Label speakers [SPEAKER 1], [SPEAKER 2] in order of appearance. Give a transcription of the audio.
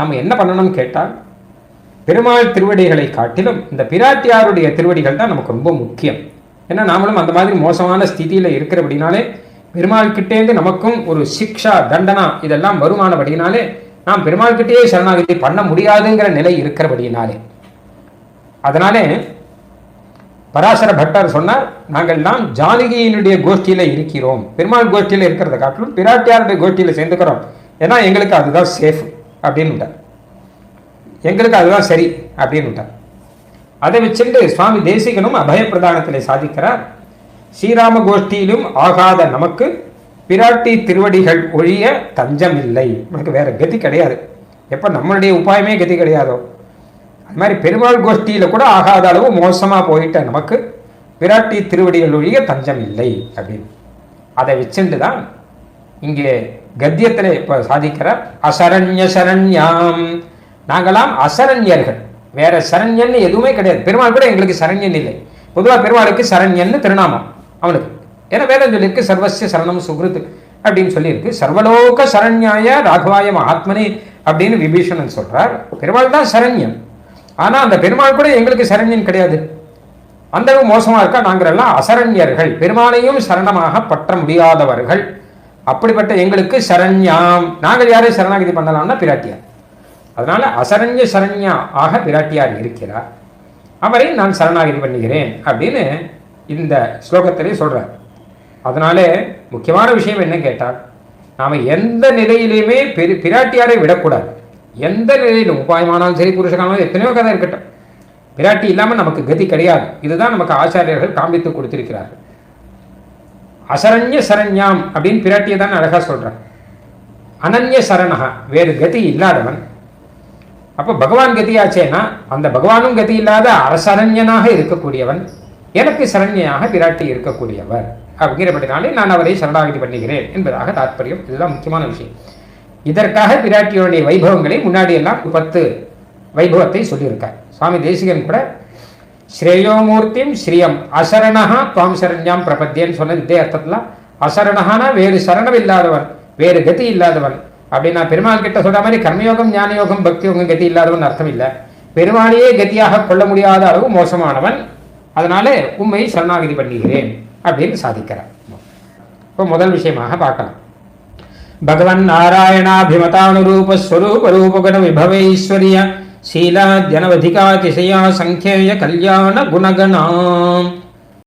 [SPEAKER 1] நாம் என்ன பண்ணணும்னு கேட்டால் பெருமாள் திருவடிகளை காட்டிலும் இந்த பிராட்டியாருடைய திருவடிகள் தான் நமக்கு ரொம்ப முக்கியம். ஏன்னா நாமளும் அந்த மாதிரி மோசமான ஸ்திதியில் இருக்கிறபடினாலே பெருமாள் கிட்டேந்து நமக்கும் ஒரு சிக்ஷா தண்டனா இதெல்லாம் வருமானபடினாலே நாம் பெருமாள் கிட்டேயே சரணாகதி பண்ண முடியாதுங்கிற நிலை இருக்கிறபடினாலே. அதனாலே பராசர பட்டர் சொன்னார் எல்லாம் ஜானகியினுடைய கோஷ்டியில் இருக்கிறோம். பெருமாள் கோஷ்டியில் இருக்கிறத காட்டிலும் பிராட்டியாருடைய கோஷ்டியில் சேர்ந்துக்கிறோம். ஏன்னா எங்களுக்கு அதுதான் சேஃப் அப்படின்னு விட்டார். எங்களுக்கு அதுதான் சரி அப்படின்னு விட்டார். அதை வச்சுட்டு சுவாமி தேசிகனும் அபயப்பிரதானத்தில் சாதிக்கிறார். ஸ்ரீராம கோஷ்டியிலும் ஆகாத நமக்கு பிராட்டி திருவடிகள் ஒழிய தஞ்சம் இல்லை. நமக்கு வேறு கதி கிடையாது. எப்போ நம்மளுடைய உபாயமே கதி கிடையாதோ. அது மாதிரி பெருமாள் கோஷ்டியில் கூட ஆகாத அளவு மோசமாக போயிட்ட நமக்கு பிராட்டி திருவடிகள் ஒழிய தஞ்சம் இல்லை அப்படின்னு. அதை வச்சுட்டு தான் இங்கே கத்தியத்தில் இப்போ சாதிக்கிறார் அசரண்ய சரண்யாம். நாங்களாம் அசரண்யர்கள். வேற சரண்யன் எதுவுமே கிடையாது. பெருமாள் கூட எங்களுக்கு சரண்யன் இல்லை. பொதுவாக பெருமாளுக்கு சரண்யன்னு திருநாமம். அவனுக்கு. ஏன்னா வேதம் சொல்லியிருக்கு சர்வசிய சரணம் சுகிருத்து அப்படின்னு சொல்லியிருக்கு. சர்வலோக சரண்யாய ராகவாய மகாத்மனே அப்படின்னு விபீஷணன் சொல்றார். பெருமாள் தான் சரண்யன். ஆனால் அந்த பெருமாள் கூட எங்களுக்கு சரண்யன் கிடையாது. அந்தளவு மோசமாக இருக்கா? நாங்கள் எல்லாம் அசரண்யர்கள். பெருமாளையும் சரணமாக பற்ற முடியாதவர்கள். அப்படிப்பட்ட எங்களுக்கு சரண்யாம். நாங்கள் யாரை சரணாகதி பண்ணலாம்னா பிராட்டியார். அதனால அசரண்ய சரண்யா ஆக பிராட்டியார் இருக்கிறார். அவரை நான் சரணாகதி பண்ணுகிறேன் அப்படின்னு இந்த ஸ்லோகத்திலே சொல்றார். அதனாலே முக்கியமான விஷயம் என்ன கேட்டால் நாம் எந்த நிலையிலையுமே பெரு பிராட்டியாரை விடக்கூடாது. எந்த நிலையிலும் உபாயமானாலும் சரி புருஷகானாலும் எத்தனையோ கதை இருக்கட்டும். பிராட்டி இல்லாமல் நமக்கு கதி கிடையாது. இதுதான் நமக்கு ஆச்சாரியர்கள் காண்பித்து கொடுத்திருக்கிறார்கள். அசரண்ய சரண்யாம் அப்படின்னு பிராட்டியை தான் அழகாக சொல்கிறான் அனன்ய சரணகா வேறு கதி இல்லாதவன். அப்போ பகவான் கதியாச்சேனா அந்த பகவானும் கதி இல்லாத அரசரண்யனாக இருக்கக்கூடியவன் எனக்கு சரண்யாக பிராட்டி இருக்கக்கூடியவர். அப்படிங்கிறபடினாலே நான் அவரை சரணாகதி பண்ணுகிறேன் என்பதாக தாற்பயம் இதுதான் முக்கியமான விஷயம். இதற்காக பிராட்டியோடைய வைபவங்களை முன்னாடி எல்லாம் பத்து வைபவத்தை சொல்லியிருக்கார். சுவாமி தேசிகன் கூட ஸ்ரேயோமூர்த்தியும் ஸ்ரீயம். அசரணஹா துவாம் சரண்யாம் பிரபத்தியன்னு சொன்னது இதே அர்த்தத்தில் அசரணஹானா வேறு சரணம் இல்லாதவன் வேறு கதி இல்லாதவன் அப்படின்னா பெருமாள் கிட்ட சொல்ற மாதிரி கர்மயோகம் ஞானயோகம் பக்தி யோகம் கதி இல்லாதவன் அர்த்தம் இல்லை பெருமாளையே கதியாக கொள்ள முடியாத அளவு மோசமானவன். அதனால உண்மை சரணாகதி பண்ணுகிறேன் அப்படின்னு சாதிக்கிறார். இப்போ முதல் விஷயமாக பார்க்கலாம். பகவன் நாராயணாபிமதானுரூப ஸ்வரூப ரூபகுண விபவைஸ்வரிய శీలాద్యనవధికాతిశయా సంఖ్యేయ కళ్యాణ గుణగణ.